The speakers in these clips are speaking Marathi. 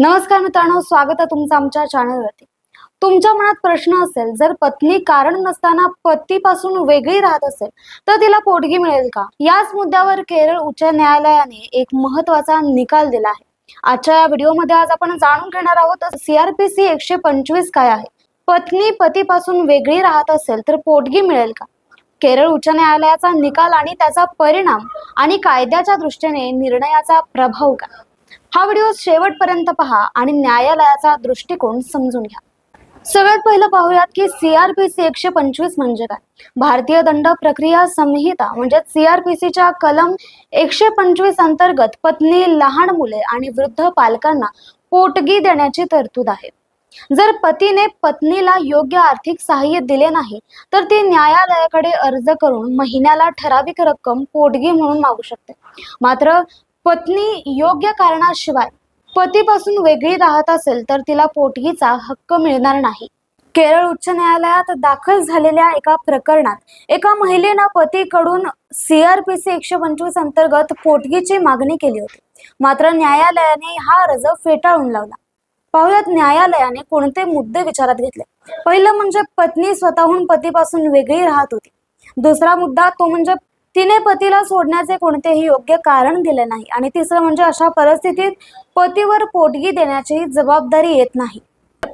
नमस्कार मित्रांनो स्वागत आहे तुमचं आमच्या चॅनलवरती तुमच्या मनात प्रश्न असेल जर पत्नी कारण नसताना पतीपासून वेगळी राहत असेल तर तिला पोटगी मिळेल का? याच मुद्द्यावर केरळ उच्च न्यायालयाने एक महत्त्वाचा निकाल दिला आहे. आजच्या या व्हिडिओमध्ये आज आपण जाणून घेणार आहोत सीआरपीसी एकशे पंचवीस काय आहे? पत्नी पतीपासून वेगळी राहत असेल तर पोटगी मिळेल का? केरळ उच्च न्यायालयाचा निकाल आणि त्याचा परिणाम आणि कायद्याच्या दृष्टीने निर्णयाचा प्रभाव काय? हा व्हिडिओ शेवटपर्यंत पहा आणि न्यायालयाचा दृष्टिकोन समजून घ्या. सगळ्यात पहिलं पाहूयात की सीआरपीसी एकशे पंचवीस म्हणजे काय? भारतीय दंड प्रक्रिया संहिता म्हणजे सीआरपीसीच्या कलम एकशे पंचवीस अंतर्गत पत्नी लहान मुले आणि वृद्ध पालकांना पोटगी देण्याची तरतूद आहे. जर पतीने पत्नीला योग्य आर्थिक सहाय्य दिले नाही तर ती न्यायालयाकडे अर्ज करून महिन्याला ठराविक रक्कम पोटगी म्हणून मागू शकते. मात्र पत्नी योग्य कारणाशिवाय पतीपासून वेगळी राहत असेल तर तिला पोटगीचा हक्क मिळणार नाही. केरळ उच्च न्यायालयात दाखल झालेल्या एका प्रकरणात एका महिलेनं पतीकडून सीआरपीसी एकशे पंचवीस अंतर्गत पोटगीची मागणी केली होती. मात्र न्यायालयाने हा अर्ज फेटाळून लावला. पाहुयात न्यायालयाने कोणते मुद्दे विचारात घेतले? पहिलं म्हणजे पत्नी स्वतःहून पतीपासून वेगळी राहत होती. दुसरा मुद्दा तो म्हणजे तिने पतीला सोडण्याचे कोणतेही योग्य कारण दिले नाही. आणि तिसरं म्हणजे अशा परिस्थितीत पतीवर पोटगी देण्याची जबाबदारी येत नाही.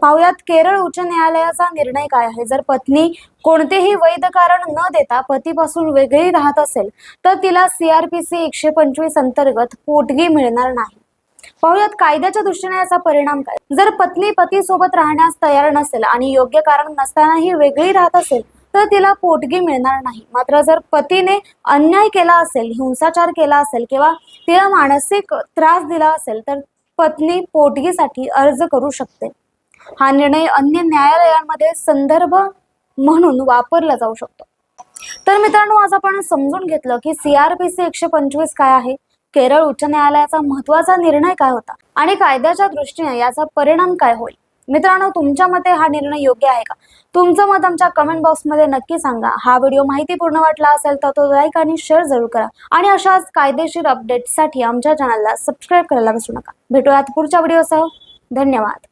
पाहुयात केरळ उच्च न्यायालयाचा निर्णय काय आहे? जर पत्नी कोणतेही वैध कारण न देता पतीपासून वेगळी राहत असेल तर तिला सीआरपीसी एकशे पंचवीस अंतर्गत पोटगी मिळणार नाही. पाहुयात कायद्याच्या दृष्टीने याचा परिणाम काय? जर पत्नी पती सोबत राहण्यास तयार नसेल आणि योग्य कारण नसतानाही वेगळी राहत असेल तर तिला पोटगी मिळणार नाही. मात्र जर पतीने अन्याय केला असेल हिंसाचार केला असेल किंवा तिला मानसिक त्रास दिला असेल तर पत्नी पोटगीसाठी अर्ज करू शकते. हा निर्णय अन्य न्यायालयांमध्ये संदर्भ म्हणून वापरला जाऊ शकतो. तर मित्रांनो आज आपण समजून घेतलं की सीआरपीसी एकशे पंचवीस काय आहे? केरळ उच्च न्यायालयाचा महत्त्वाचा निर्णय काय होता? आणि कायद्याच्या दृष्टीने याचा परिणाम काय होईल? मित्रांनो तुमच्या मते हा निर्णय योग्य आहे का? तुमचं मत आमच्या कमेंट बॉक्समध्ये नक्की सांगा. हा व्हिडिओ माहितीपूर्ण वाटला असेल तर तो लाईक आणि शेअर जरूर करा. आणि अशाच कायदेशीर अपडेटसाठी आमच्या चॅनलला सबस्क्राईब करायला विसरू नका. भेटूयात पुढच्या व्हिडिओसह धन्यवाद.